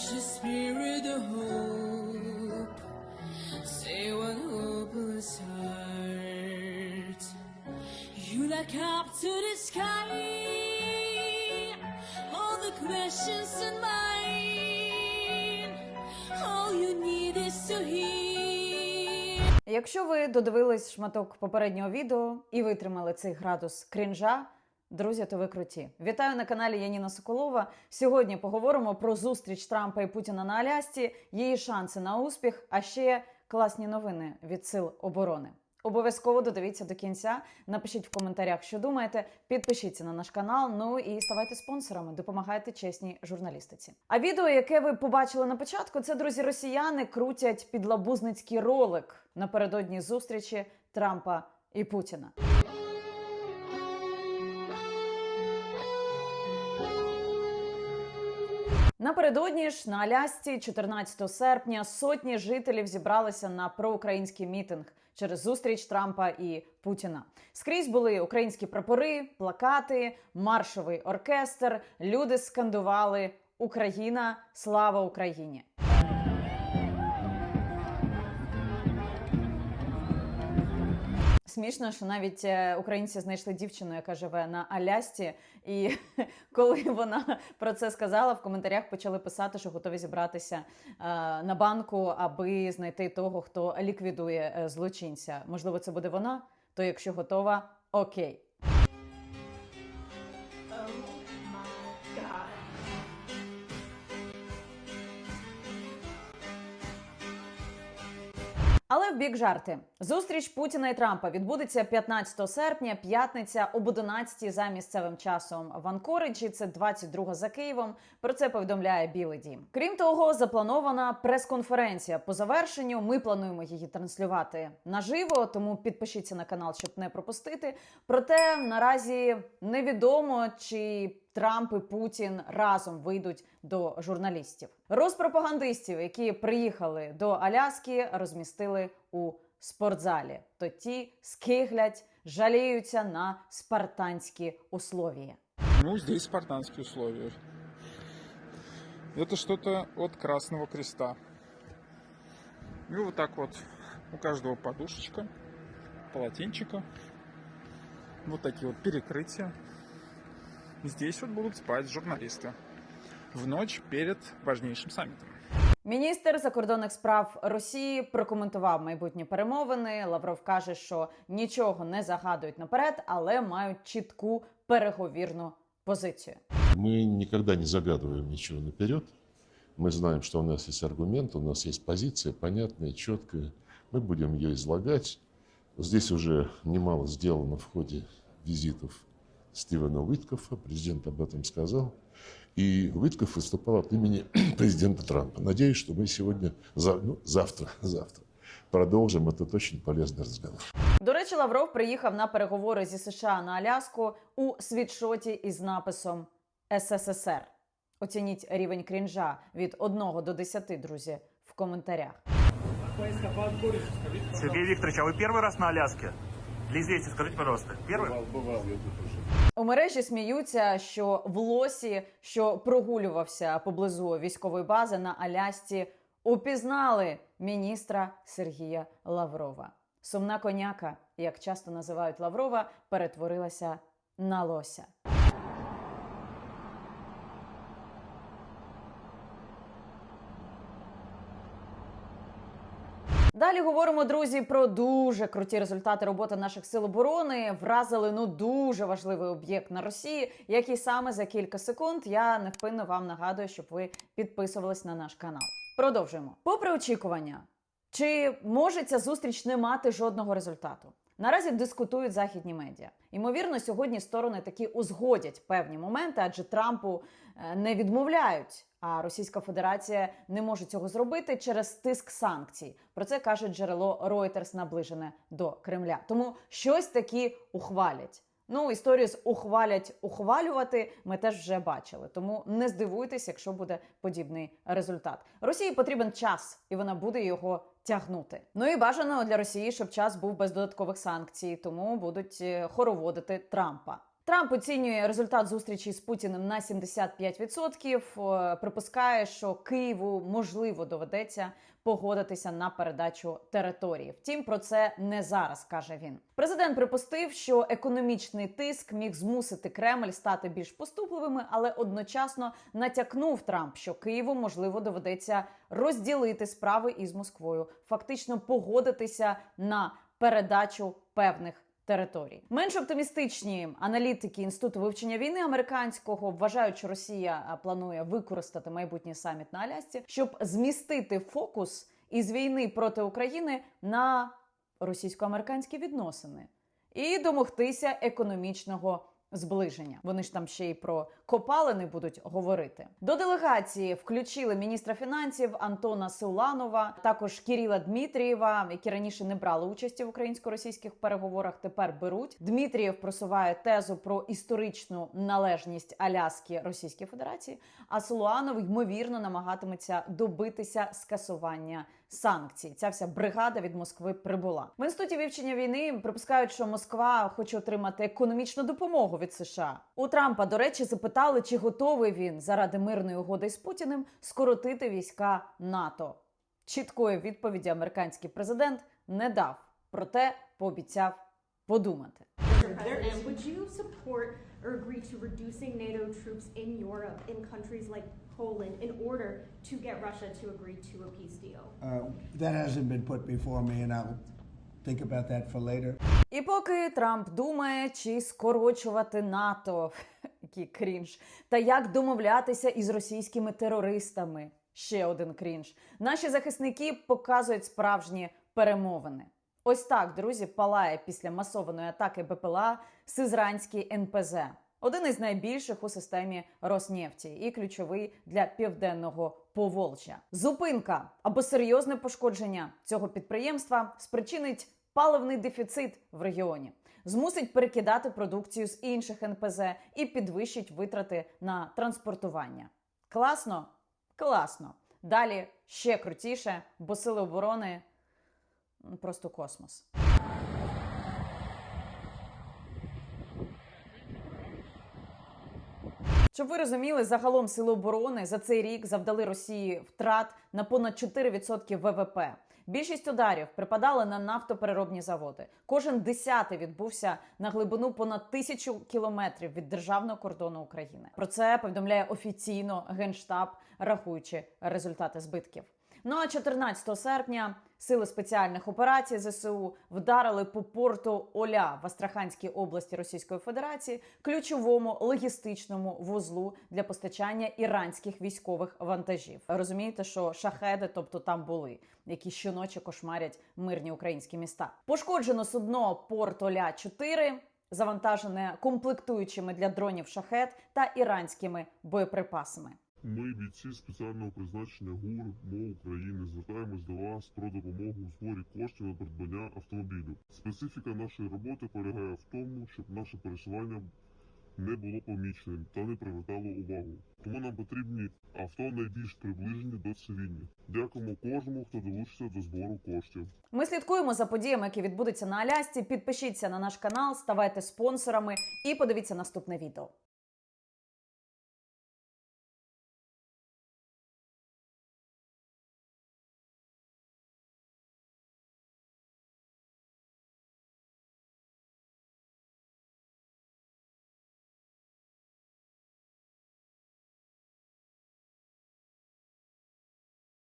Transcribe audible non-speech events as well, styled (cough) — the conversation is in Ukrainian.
Teach the spirit of hope. Say what hopeless heart. You look up to the sky. All the questions in mine. All you need is to hear. Якщо ви додивились шматок попереднього відео і витримали цей градус крінжа, друзі, то ви круті. Вітаю на каналі Яніна Соколова. Сьогодні поговоримо про зустріч Трампа і Путіна на Алясці, її шанси на успіх, а ще класні новини від сил оборони. Обов'язково додивіться до кінця. Напишіть в коментарях, що думаєте. Підпишіться на наш канал. Ну і ставайте спонсорами, допомагайте чесній журналістиці. А відео, яке ви побачили на початку, це друзі росіяни крутять підлабузницький ролик напередодні зустрічі Трампа і Путіна. Напередодні ж на Алясці, 14 серпня, сотні жителів зібралися на проукраїнський мітинг через зустріч Трампа і Путіна. Скрізь були українські прапори, плакати, маршовий оркестр. Люди скандували Україна, слава Україні! Смішно, що навіть е, українці знайшли дівчину, яка живе на Алясці, і (laughs) коли вона про це сказала, в коментарях почали писати, що готові зібратися е, на банку, аби знайти того, хто ліквідує е, злочинця. Можливо, це буде вона. То якщо готова, окей. В бік жарти. Зустріч Путіна і Трампа відбудеться 15 серпня, п'ятниця об 11 за місцевим часом в Анкориджі. Це 22 за Києвом. Про це повідомляє Білий Дім. Крім того, запланована прес-конференція. По завершенню ми плануємо її транслювати наживо, тому підпишіться на канал, щоб не пропустити. Проте наразі невідомо чи. Трамп і Путін разом вийдуть до журналістів. Розпропагандистів, які приїхали до Аляски, розмістили у спортзалі. То ті скиглять, жаліються на спартанські условия. Ну, здесь спартанские условия. Это что-то от Красного Креста. И вот так вот у каждого подушечка, полотенчика. Вот такие вот перекрытия. Здесь вот будут спать журналисты. В ночь перед важнейшим саммитом. Міністр закордонних справ Росії прокоментував майбутні перемовини. Лавров каже, що нічого не загадують наперед, але мають чітку переговірну позицію. Мы никогда не загадываем ничего наперед. Мы знаем, что у нас есть аргумент, у нас есть позиция понятная, четкая. Мы будем ее излагать. Здесь уже немало сделано в ходе визитов Стивена Уиткофа. Президент об этом сказал. И Уиткоф выступал от имени (clears throat) президента Трампа. Надеюсь, что мы сегодня, за- ну, завтра, (laughs) завтра продолжим этот очень полезный разговор. До речі, Лавров приїхав на переговори зі США на Аляску у світшоті із написом СССР. Оцініть рівень крінжа від 1 до 10, друзі, в коментарях. Сергей Викторович, а вы первый раз на Аляске? Для известия скажите, пожалуйста, первый? У мережі сміються, що в лосі, що прогулювався поблизу військової бази на Алясці, упізнали міністра Сергія Лаврова. Сумна коняка, як часто називають Лаврова, перетворилася на лося. Далі говоримо, друзі, про дуже круті результати роботи наших сил оборони. Вразили ну дуже важливий об'єкт на Росії, який саме за кілька секунд я невпинно вам нагадую, щоб ви підписувались на наш канал. Продовжуємо. Попри очікування, чи може ця зустріч не мати жодного результату? Наразі дискутують західні медіа. Ймовірно, сьогодні сторони таки узгодять певні моменти, адже Трампу е, не відмовляють. А Російська Федерація не може цього зробити через тиск санкцій. Про це каже джерело Reuters, наближене до Кремля. Тому щось таки ухвалять. Ну, історію з ухвалять ухвалювати ми теж вже бачили. Тому не здивуйтесь, якщо буде подібний результат. Росії потрібен час, і вона буде його тягнути. Ну і бажано для Росії, щоб час був без додаткових санкцій, тому будуть е, хороводити Трампа. Трамп оцінює результат зустрічі з Путіним на 75%. Е, Припускає, що Києву можливо доведеться погодитися на передачу території. Втім, про це не зараз каже він. Президент припустив, що економічний тиск міг змусити Кремль стати більш поступливими, але одночасно натякнув Трамп, що Києву можливо доведеться розділити справи із Москвою, фактично погодитися на передачу певних територій. Менш оптимістичні аналітики інституту вивчення війни американського вважають, що Росія планує використати майбутній саміт на Алясці, щоб змістити фокус із війни проти України на російсько-американські відносини і домогтися економічного. Зближення вони ж там ще й про копалини будуть говорити. До делегації включили міністра фінансів Антона Сеуланова, також Кіріла Дмитрієва, які раніше не брали участі в українсько-російських переговорах. Тепер беруть. Дмитрієв просуває тезу про історичну належність Аляски Російській Федерації. А Сулуанов ймовірно намагатиметься добитися скасування санкцій. Ця вся бригада від Москви прибула в інституті вивчення війни. Припускають, що Москва хоче отримати економічну допомогу від США. У Трампа, до речі, запитали, чи готовий він заради мирної угоди з Путіним скоротити війська НАТО. Чіткої відповіді американський президент не дав, проте пообіцяв подумати. Would you support or agree to reducing NATO troops in Europe, in countries like Poland, in order to get Russia to agree to a peace deal? Uh, That hasn't been put before me, and I'll think about that for later. І поки Трамп думає, чи скорочувати НАТО, (laughs) який крінж, та як домовлятися із російськими терористами, ще один крінж, наші захисники показують справжні перемовини. Ось так, друзі, палає після масованої атаки БПЛА Сизранський НПЗ. Один із найбільших у системі Роснефті і ключовий для південного Поволжя. Зупинка або серйозне пошкодження цього підприємства спричинить паливний дефіцит в регіоні, змусить перекидати продукцію з інших НПЗ і підвищить витрати на транспортування. Класно? Класно. Далі ще крутіше, бо сили оборони просто космос. Щоб ви розуміли, загалом сили оборони за цей рік завдали Росії втрат на понад 4% ВВП. Більшість ударів припадали на нафтопереробні заводи. Кожен десятий відбувся на глибину понад тисячу кілометрів від державного кордону України. Про це повідомляє офіційно генштаб, рахуючи результати збитків. Ну а 14 серпня сили спеціальних операцій ЗСУ вдарили по порту Оля в Астраханській області Російської Федерації, ключовому логістичному вузлу для постачання іранських військових вантажів. Розумієте, що шахеди, тобто там були, які щоночі кошмарять мирні українські міста. Пошкоджено судно порт Оля 4 завантажене комплектуючими для дронів шахет та іранськими боєприпасами. Ми, бійці спеціального призначення ГУР МО України, звертаємось до вас про допомогу у зборі коштів на придбання автомобілю. Специфіка нашої роботи полягає в тому, щоб наше пересування не було поміченим та не привертало увагу. Тому нам потрібні авто найбільш приближені до цивільних. Дякуємо кожному, хто долучиться до збору коштів. Ми слідкуємо за подіями, які відбудуться на Алясці. Підпишіться на наш канал, ставайте спонсорами і подивіться наступне відео.